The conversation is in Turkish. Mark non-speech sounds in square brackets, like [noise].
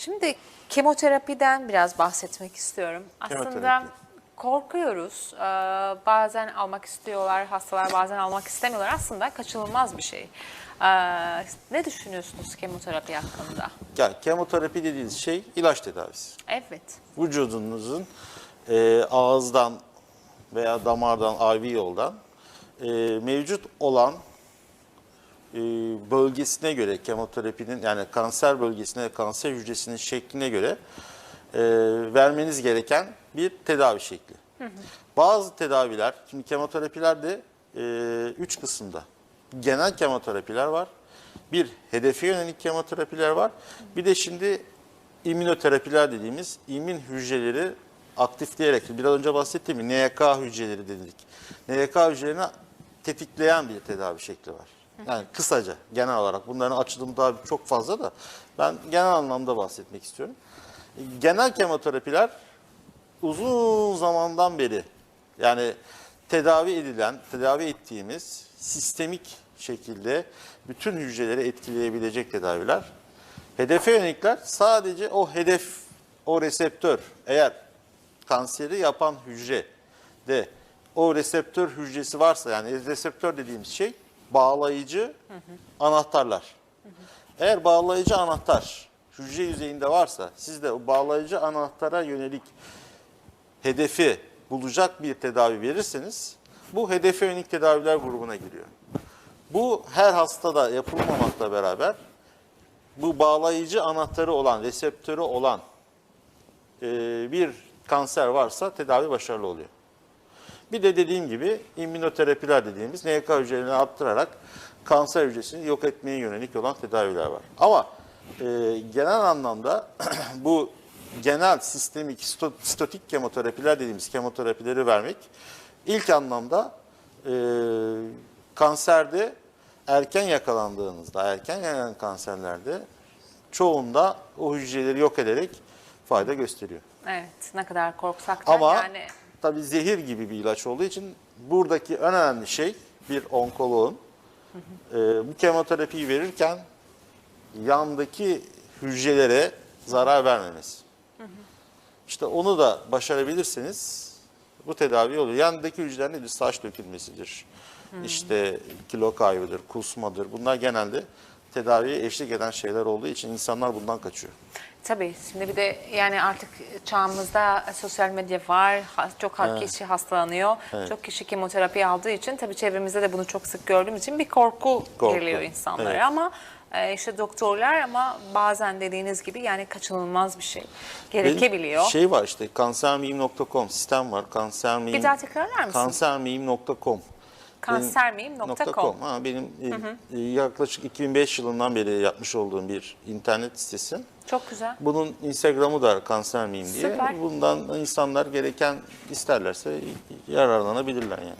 Şimdi kemoterapiden biraz bahsetmek istiyorum. Aslında korkuyoruz. Ee, bazen almak istiyorlar hastalar, bazen almak istemiyorlar. Aslında kaçınılmaz bir şey. Ee, ne düşünüyorsunuz kemoterapi hakkında? Yani kemoterapi dediğiniz şey ilaç tedavisi. Evet. Vücudunuzun e, ağızdan veya damardan, IV yoldan e, mevcut olan e, bölgesine göre kemoterapinin yani kanser bölgesine, kanser hücresinin şekline göre e, vermeniz gereken bir tedavi şekli. Bazı tedaviler, şimdi kemoterapiler de e, üç kısımda. Genel kemoterapiler var. Bir hedefe yönelik kemoterapiler var. Bir de şimdi immünoterapiler dediğimiz immün hücreleri aktifleyerek, biraz önce bahsettiğim NYK hücreleri dedik. NYK hücrelerini tetikleyen bir tedavi şekli var. Yani kısaca genel olarak bunların açılımı daha çok fazla da ben genel anlamda bahsetmek istiyorum. Genel kemoterapiler uzun zamandan beri yani tedavi edilen, tedavi ettiğimiz sistemik şekilde bütün hücreleri etkileyebilecek tedaviler. Hedefe yönelikler sadece o hedef, o reseptör eğer kanseri yapan hücre de o reseptör hücresi varsa yani reseptör dediğimiz şey bağlayıcı anahtarlar. Eğer bağlayıcı anahtar hücre yüzeyinde varsa siz de o bağlayıcı anahtara yönelik hedefi bulacak bir tedavi verirseniz bu hedefe yönelik tedaviler grubuna giriyor. Bu her hastada yapılmamakla beraber bu bağlayıcı anahtarı olan, reseptörü olan e, bir kanser varsa tedavi başarılı oluyor. Bir de dediğim gibi immünoterapiler dediğimiz NK hücrelerini arttırarak kanser hücresini yok etmeye yönelik olan tedaviler var. Ama e, genel anlamda [clears throat] bu genel sistemik sto- statik kemoterapiler dediğimiz kemoterapileri vermek ilk anlamda e, kanserde erken yakalandığınızda, erken yakalan kanserlerde çoğunda o hücreleri yok ederek fayda gösteriyor. Evet. Ne kadar korksak da Ama yani tabii zehir gibi bir ilaç olduğu için buradaki en önemli şey bir onkoloğun e, bu kemoterapiyi verirken yandaki hücrelere zarar vermemesi. İşte onu da başarabilirseniz bu tedavi oluyor. Yandaki hücreler nedir? Saç dökülmesidir. İşte kilo kaybıdır, kusmadır. Bunlar genelde tedaviye eşlik eden şeyler olduğu için insanlar bundan kaçıyor. Tabii şimdi bir de yani artık çağımızda sosyal medya var. Çok ha- kişi hastalanıyor. Çok kişi kemoterapi aldığı için tabii çevremizde de bunu çok sık gördüğüm için bir korku, Korku, geliyor insanlara evet. ama e, işte doktorlar ama bazen dediğiniz gibi yani kaçınılmaz bir şey. Gerekebiliyor. Benim Şey var işte kansermiyim.com sistem var. Kansermiyim. Bir daha tekrarlar mısın? Kansermiyim.com. Kansermiyim.com. Ha, benim e, yaklaşık 2005 yılından beri yapmış olduğum bir internet sitesi. Çok güzel. Bunun Instagram'ı da kanser miyim diye. Süper. Bundan insanlar gereken isterlerse yararlanabilirler yani.